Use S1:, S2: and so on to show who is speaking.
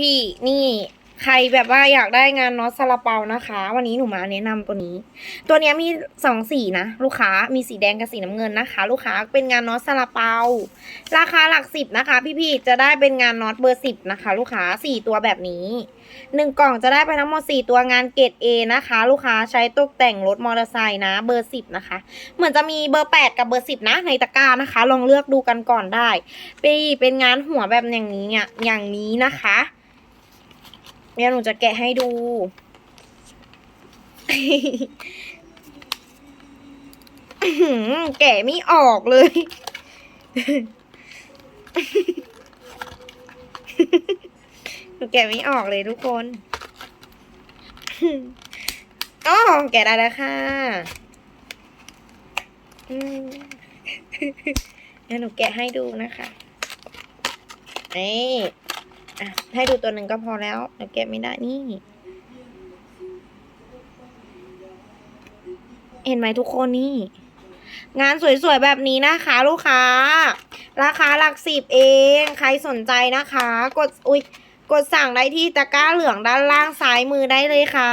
S1: พี่ๆ นี่ ใครแบบว่าอยากได้งานน็อตซาลาเปานะคะ วันนี้หนูมาแนะนำตัวนี้ ตัวนี้มีสองสีนะ ลูกค้ามีสีแดงกับสีน้ำเงินนะคะ ลูกค้าเป็นงานน็อตซาลาเปา ราคาหลักสิบนะคะ พี่ๆจะได้เป็นงานน็อตเบอร์สิบนะคะ ลูกค้าสี่ตัวแบบนี้หนึ่งกล่องจะได้ไปทั้งหมดสี่ตัวงานเกรด A นะคะ ลูกค้าใช้ตกแต่งรถมอเตอร์ไซค์นะ เบอร์สิบนะคะ เหมือนจะมีเบอร์แปดกับเบอร์สิบนะในตะกร้านะคะ ลองเลือกดูกันก่อนได้ปีเป็นงานหัวแบบอย่างนี้อะอย่างนี้นะคะ เดี๋ยหนูจะแกะให้ดู แกะไม่ออกเลย หนูแกะไม่ออกเลยทุกคนอ๋อแกะได้แล้วค่ะอืมเดี๋ยวหนูแกะให้ดูนะคะนี่ อะ ให้ดูตัวหนึ่งก็พอแล้วเดี๋ยวแกะไม่ได้นี่ เห็นไหมทุกคนนี่ งานสวยๆแบบนี้นะคะ ลูกค้า ราคาหลักสิบเอง ใครสนใจนะคะ กดอุ้ยกดสั่งได้ที่ตะกร้าเหลืองด้านล่างซ้ายมือได้เลยค่ะ